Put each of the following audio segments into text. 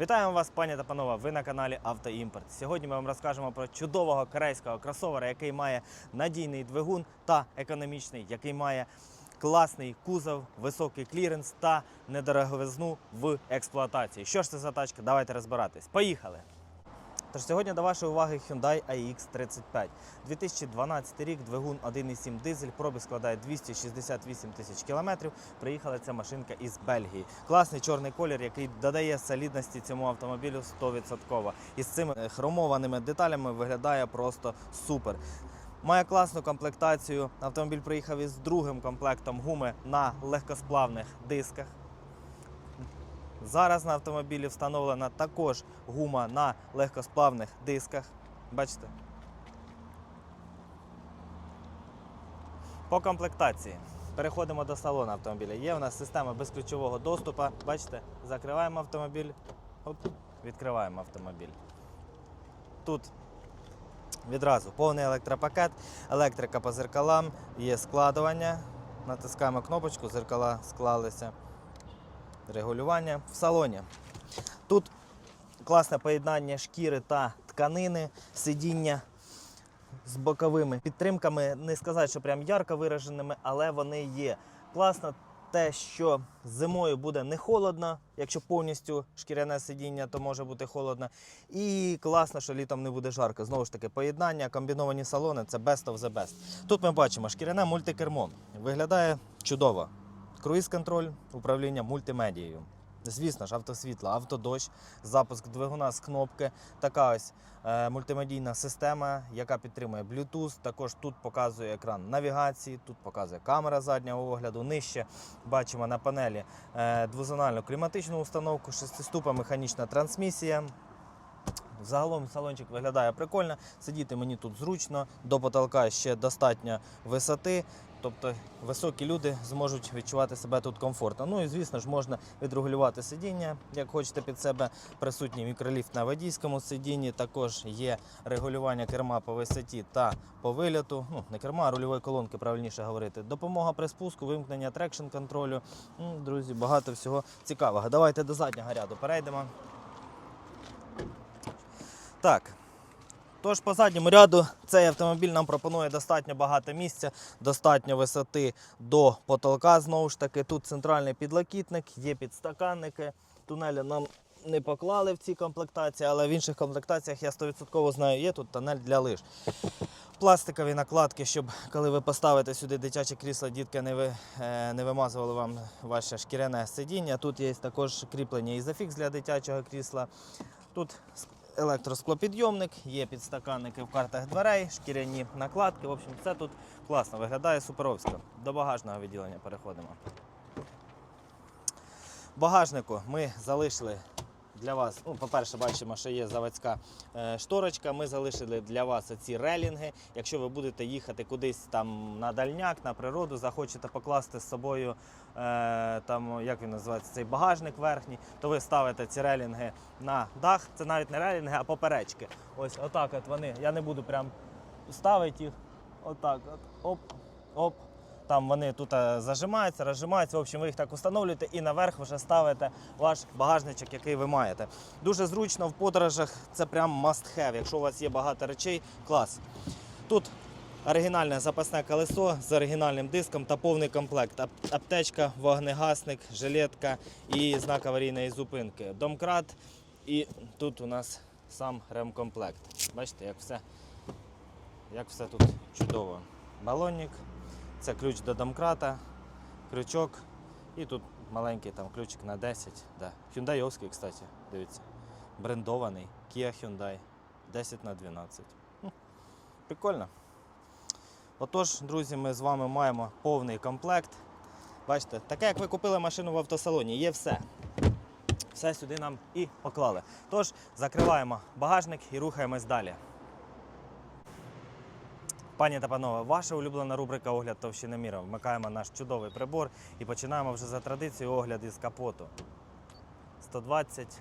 Вітаємо вас, пані та панове. Ви на каналі Автоімпорт. Сьогодні ми вам розкажемо про чудового корейського кросовера, який має надійний двигун та економічний, який має класний кузов, високий кліренс та недороговизну в експлуатації. Що ж це за тачка? Давайте розбиратись. Поїхали! Тож сьогодні до вашої уваги Hyundai iX35. 2012 рік, двигун 1,7 дизель, пробіг складає 268 тисяч кілометрів. Приїхала ця машинка із Бельгії. Класний чорний колір, який додає солідності цьому автомобілю 100%. І з цими хромованими деталями виглядає просто супер. Має класну комплектацію. Автомобіль приїхав із другим комплектом гуми на легкосплавних дисках. Зараз на автомобілі встановлена також гума на легкосплавних дисках. Бачите? По комплектації. Переходимо до салону автомобіля. Є у нас система безключового доступу. Бачите, закриваємо автомобіль, оп, відкриваємо автомобіль. Тут відразу повний електропакет, електрика по зеркалам, є складування. Натискаємо кнопочку, зеркала склалися регулювання в салоні. Тут класне поєднання шкіри та тканини, сидіння з боковими підтримками. Не сказати, що прям ярко вираженими, але вони є. Класно те, що зимою буде не холодно, якщо повністю шкіряне сидіння, то може бути холодно. І класно, що літом не буде жарко. Знову ж таки, поєднання, комбіновані салони це best of the best. Тут ми бачимо шкіряне мультикермо. Виглядає чудово. Круїз-контроль, управління мультимедією. Звісно ж, автосвітло, автодощ, запуск двигуна з кнопки. Така ось е, мультимедійна система, яка підтримує Bluetooth. Також тут показує екран навігації, тут показує камера заднього огляду. Нижче бачимо на панелі е, двозональну кліматичну установку, шестиступа механічна трансмісія. Загалом салончик виглядає прикольно. Сидіти мені тут зручно, до потолка ще достатньо висоти. Тобто високі люди зможуть відчувати себе тут комфортно. Ну і звісно ж можна відрегулювати сидіння, як хочете під себе. Присутній мікроліфт на водійському сидінні. Також є регулювання керма по висоті та по виліту. Ну, не керма, а рульової колонки, правильніше говорити. Допомога при спуску, вимкнення трекшн контролю. Ну, Друзі, багато всього цікавого. Давайте до заднього ряду перейдемо. Так. Тож по задньому ряду цей автомобіль нам пропонує достатньо багато місця, достатньо висоти до потолка. Знову ж таки, тут центральний підлокітник, є підстаканники. Тунелі нам не поклали в цій комплектації, але в інших комплектаціях я 100% знаю, є тут тунель для лиж. Пластикові накладки, щоб коли ви поставите сюди дитяче крісло, дітки не, ви, е, не вимазували вам ваше шкіряне сидіння. Тут є також кріплення ізофікс для дитячого крісла. Тут електросклопідйомник, є підстаканники в картах дверей, шкіряні накладки. В общем, все тут класно виглядає суперовсько. До багажного відділення переходимо. В багажнику ми залишили для вас, ну, по-перше, бачимо, що є заводська е, шторочка. Ми залишили для вас ці релінги. Якщо ви будете їхати кудись там на дальняк, на природу, захочете покласти з собою е, там, як він називається, цей багажник верхній, то ви ставите ці релінги на дах. Це навіть не релінги, а поперечки. Ось отак от вони. Я не буду прям ставити їх. Отак. От, оп, оп. Там вони тут е, зажимаються, розжимаються. В общем, ви їх так встановлюєте і наверх вже ставите ваш багажничок, який ви маєте. Дуже зручно в подорожах. Це прям must have. Якщо у вас є багато речей, клас. Тут оригінальне запасне колесо з оригінальним диском та повний комплект. Аптечка, вогнегасник, жилетка і знак аварійної зупинки. Домкрат. І тут у нас сам ремкомплект. Бачите, як все, як все тут чудово. Балонник. Це ключ до домкрата, крючок і тут маленький там ключик на 10. Да. Hyundai, кстати, дивіться. Брендований Kia Hyundai 10 на 12. Хм, Прикольно. Отож, друзі, ми з вами маємо повний комплект. Бачите, таке, як ви купили машину в автосалоні, є все. Все сюди нам і поклали. Тож, закриваємо багажник і рухаємось далі. Пані та панове, ваша улюблена рубрика Огляд товщини міра. Вмикаємо наш чудовий прибор і починаємо вже за традицією огляд із капоту. 120,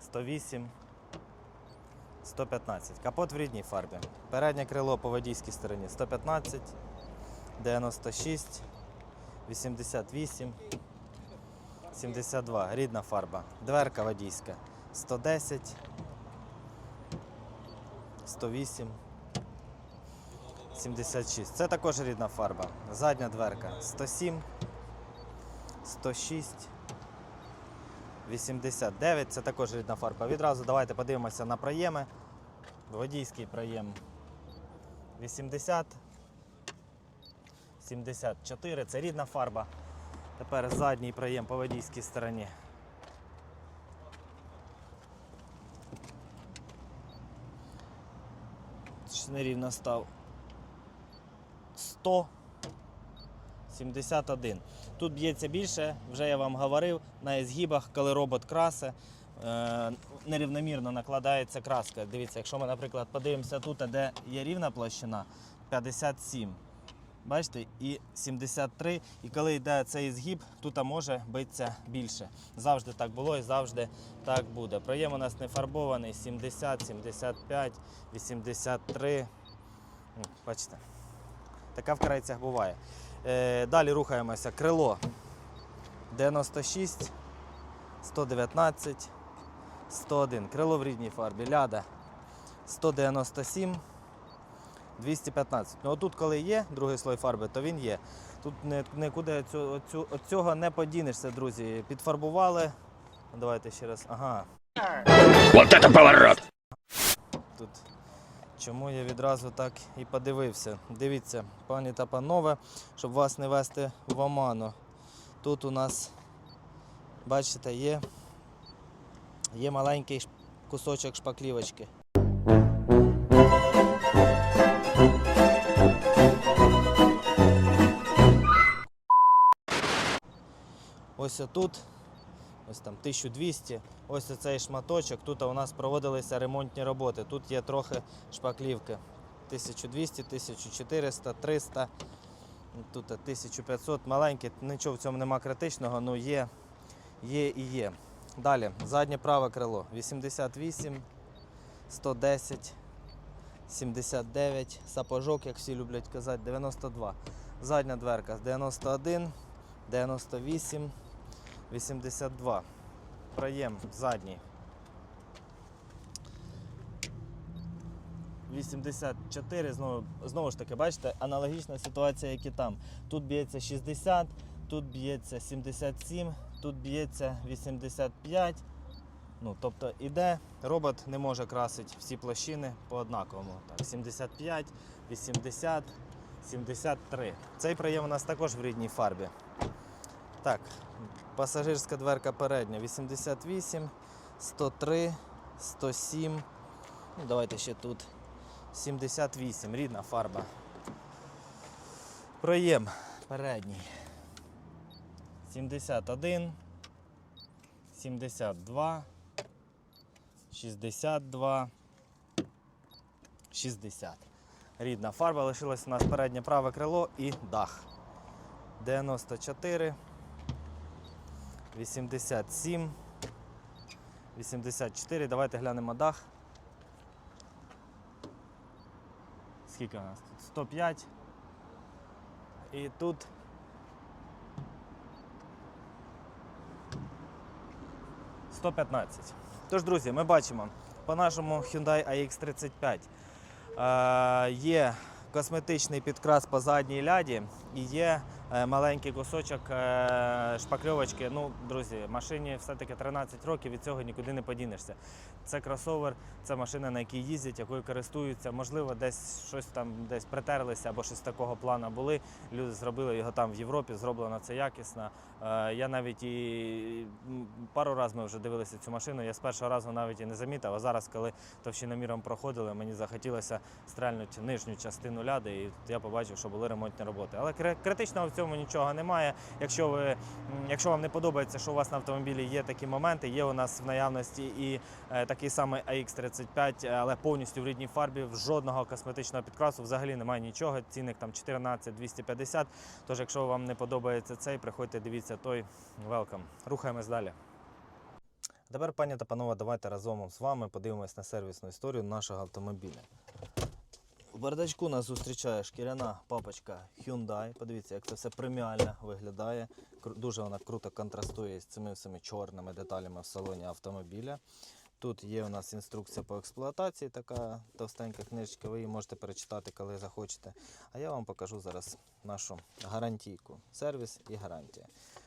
108, 115. Капот в рідній фарбі. Переднє крило по водійській стороні 115, 96, 88, 72. Рідна фарба. Дверка водійська. 110, 108, 76. Це також рідна фарба. Задня дверка 107, 106, 89. Це також рідна фарба. Відразу давайте подивимося на проєми. Водійський проєм 80, 74. Це рідна фарба. Тепер задній проєм по водійській стороні. Щось нерівно став. 100. 71. Тут б'ється більше, вже я вам говорив, на згибах, коли робот красе, е, нерівномірно накладається краска. Дивіться, якщо ми, наприклад, подивимося тут, де є рівна площина, 57. Бачите, і 73. І коли йде цей згиб, тут може битися більше. Завжди так було і завжди так буде. Проєм у нас не фарбований 70, 75, 83. Ну, Бачите, така в крайцях буває. Е, далі рухаємося. Крило 96, 119, 101. Крило в рідній фарбі. Ляда 197, 215. Ну отут, коли є другий слой фарби, то він є. Тут нікуди цю, цього не подінешся, друзі. Підфарбували. Давайте ще раз. Ага. Вот это поворот! Тут чому я відразу так і подивився. Дивіться, пані та панове, щоб вас не вести в оману. Тут у нас, бачите, є, є маленький кусочок шпаклівочки. Ось отут, ось там 1200, ось цей шматочок. Тут у нас проводилися ремонтні роботи. Тут є трохи шпаклівки. 1200, 1400, 300, тут 1500, маленькі, нічого в цьому нема критичного, але є, є і є. Далі, заднє праве крило 88, 110, 79, сапожок, як всі люблять казати, 92. Задня дверка 91, 98, 82. Проєм задній. 84, знову, знову ж таки, бачите, аналогічна ситуація, як і там. Тут б'ється 60, тут б'ється 77, тут б'ється 85. Ну, тобто іде, робот не може красити всі площини по однаковому. Так, 75, 80, 73. Цей проєм у нас також в рідній фарбі. Так, пасажирська дверка передня 88, 103, 107. Ну, давайте ще тут 78, рідна фарба. Проєм передній. 71, 72, 62, 60. Рідна фарба лишилось у нас переднє праве крило і дах. 94, 87, 84. Давайте глянемо дах. Скільки у нас тут? 105. І тут. «115». Тож, друзі, ми бачимо по нашому Hyundai AX35 е, є косметичний підкрас по задній ляді і є маленький кусочок е, шпакльовочки. Ну, друзі, машині все-таки 13 років, від цього нікуди не подінешся. Це кросовер, це машина, на якій їздять, якою користуються. Можливо, десь щось там десь притерлися або щось такого плану були. Люди зробили його там в Європі, зроблено це якісно. Е, Я навіть і пару разів ми вже дивилися цю машину. Я з першого разу навіть і не замітив. А зараз, коли товщиноміром проходили, мені захотілося стрельнути нижню частину ляди, і я побачив, що були ремонтні роботи. Але кри- критичного цьому нічого немає. Якщо ви, якщо вам не подобається, що у вас на автомобілі є такі моменти, є у нас в наявності і е, такий самий AX35, але повністю в рідній фарбі, жодного косметичного підкрасу взагалі немає нічого. Цінник там 14 250. Тож, якщо вам не подобається цей, приходьте, дивіться той. Welcome. Рухаємось далі. Тепер, пані та панове, давайте разом з вами подивимось на сервісну історію нашого автомобіля. В бардачку нас зустрічає шкіряна папочка Hyundai. Подивіться, як це все преміально виглядає. Дуже вона круто контрастує з цими всіми чорними деталями в салоні автомобіля. Тут є у нас інструкція по експлуатації, така товстенька книжечка. Ви її можете перечитати, коли захочете. А я вам покажу зараз нашу гарантійку. Сервіс і гарантія.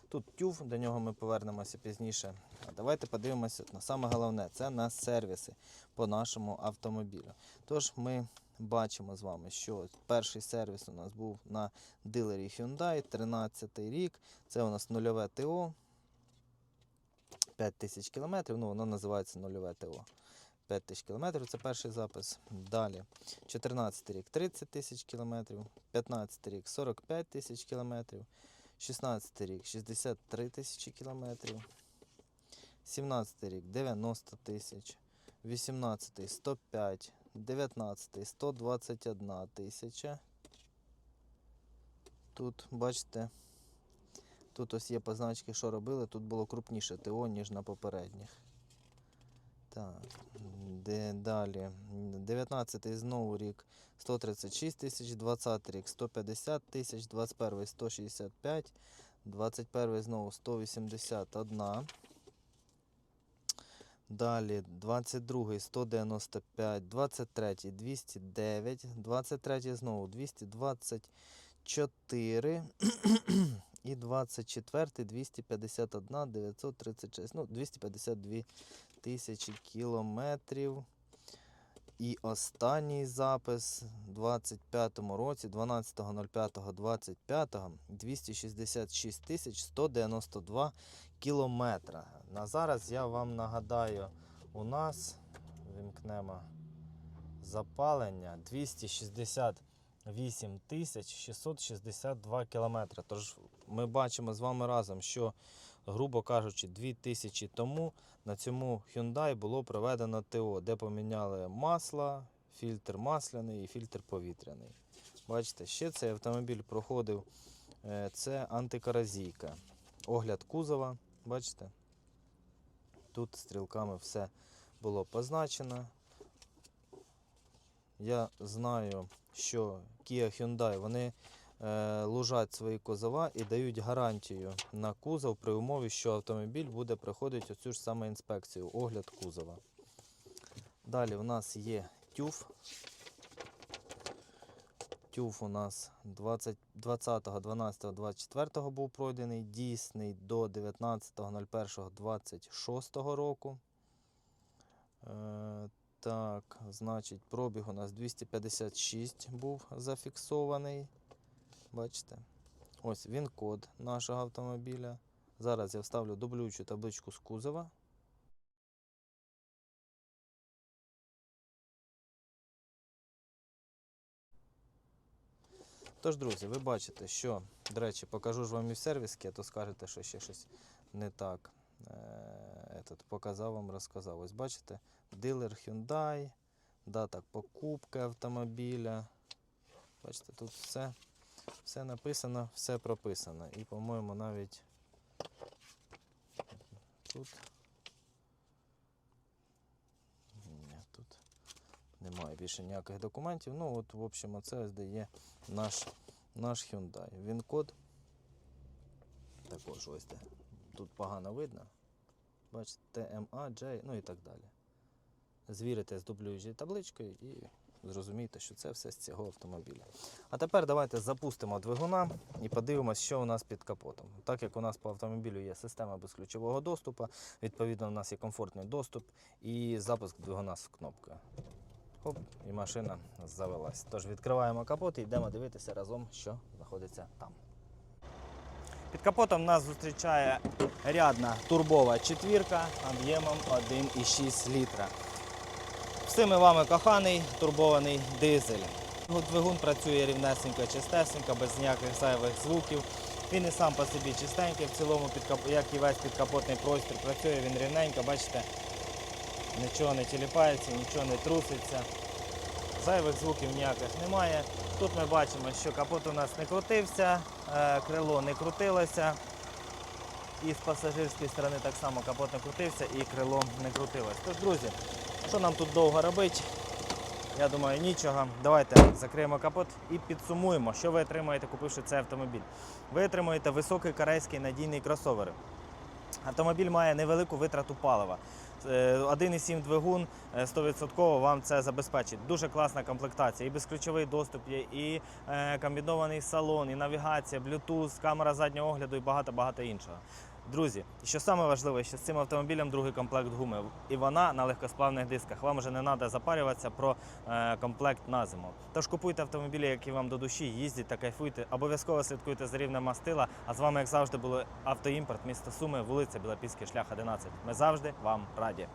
Тут тюф, до нього ми повернемося пізніше. А давайте подивимося на саме головне це на сервіси по нашому автомобілю. Tож ми бачимо з вами, що перший сервіс у нас був на дилері Hyundai, 13 рік. Це у нас нульове ТО. 5 тисяч кілометрів, ну воно називається нульове ТО. 5 тисяч кілометрів це перший запис. Далі 14 рік 30 тисяч кілометрів, 15 рік 45 тисяч кілометрів, 16 рік 63 тисячі кілометрів, 17 рік 90 тисяч, 18 105, 19 121 тисяча. Тут, бачите, тут ось є позначки, що робили. Тут було крупніше ТО, ніж на попередніх. Так, де далі? 19 знову рік 136 тисяч, 20 рік 150 тисяч, 21 165, 21 знову 181. Далі 22 195, 23 209, 23 знову 224 і 24 251 936, ну 252 тисячі кілометрів. І останній запис у 25-му році, 12.05.25, 266 тисяч 192 кілометра. На зараз я вам нагадаю, у нас вимкнемо запалення 268 тисяч 662 кілометри. Тож ми бачимо з вами разом, що, грубо кажучи, 2000 тому на цьому Hyundai було проведено ТО, де поміняли масло, фільтр масляний і фільтр повітряний. Бачите, ще цей автомобіль проходив. е, Це антикоразійка. Огляд кузова, бачите? Тут стрілками все було позначено. Я знаю, що Kia Hyundai вони лужать свої кузова і дають гарантію на кузов при умові, що автомобіль буде проходити оцю ж саме інспекцію, огляд кузова. Далі у нас є тюф. Тюф у нас 20 20.12.24 був пройдений, дійсний до 19.01.26 року. Е, так, значить, пробіг у нас 256 був зафіксований. Бачите? Ось він код нашого автомобіля. Зараз я вставлю дублюючу табличку з кузова. Тож, друзі, ви бачите, що, до речі, покажу ж вам і в сервіски, а то скажете, що ще щось не так. Е, этот, показав вам, розказав. Ось бачите, дилер Hyundai, дата покупки автомобіля. Бачите, тут все, все написано, все прописано. І, по-моєму, навіть тут. Ні, тут немає більше ніяких документів. Ну, от, в общем, оце ось де є наш, наш Hyundai. Він код. Також ось де. Тут погано видно. Бачите, TMA, J, ну і так далі. Звірите з дублюючою табличкою і зрозумієте, що це все з цього автомобіля. А тепер давайте запустимо двигуна і подивимося, що у нас під капотом. Так як у нас по автомобілю є система безключового доступу, відповідно, у нас є комфортний доступ і запуск двигуна з кнопкою. Хоп, і машина завелась. Тож відкриваємо капот і йдемо дивитися разом, що знаходиться там. Під капотом нас зустрічає рядна турбова четвірка об'ємом 1,6 літра. Всіми вами коханий турбований дизель. Двигун працює рівнесенько, чистесенько, без ніяких зайвих звуків. Він і сам по собі чистенький, в цілому, як і весь підкапотний простір, працює він рівненько, бачите, нічого не тіліпається, нічого не труситься. Зайвих звуків ніяких немає. Тут ми бачимо, що капот у нас не крутився, е, крило не крутилося. І з пасажирської сторони так само капот не крутився і крило не крутилось. Тож, друзі, що нам тут довго робити? Я думаю, нічого. Давайте закриємо капот і підсумуємо, що ви отримаєте, купивши цей автомобіль. Ви отримуєте високий корейський надійний кросовер. Автомобіль має невелику витрату палива. Е, 1,7 двигун е, 100% вам це забезпечить. Дуже класна комплектація. І безключовий доступ є, і е, комбінований салон, і навігація, Bluetooth, камера заднього огляду і багато-багато іншого. Друзі, що саме важливе, що з цим автомобілем другий комплект гуми, і вона на легкосплавних дисках. Вам вже не треба запарюватися про е, комплект на зиму. Тож купуйте автомобілі, які вам до душі, їздіть та кайфуйте. Обов'язково слідкуйте за рівнем мастила. А з вами, як завжди, було автоімпорт, місто Суми, вулиця Білопільський, шлях 11. Ми завжди вам раді.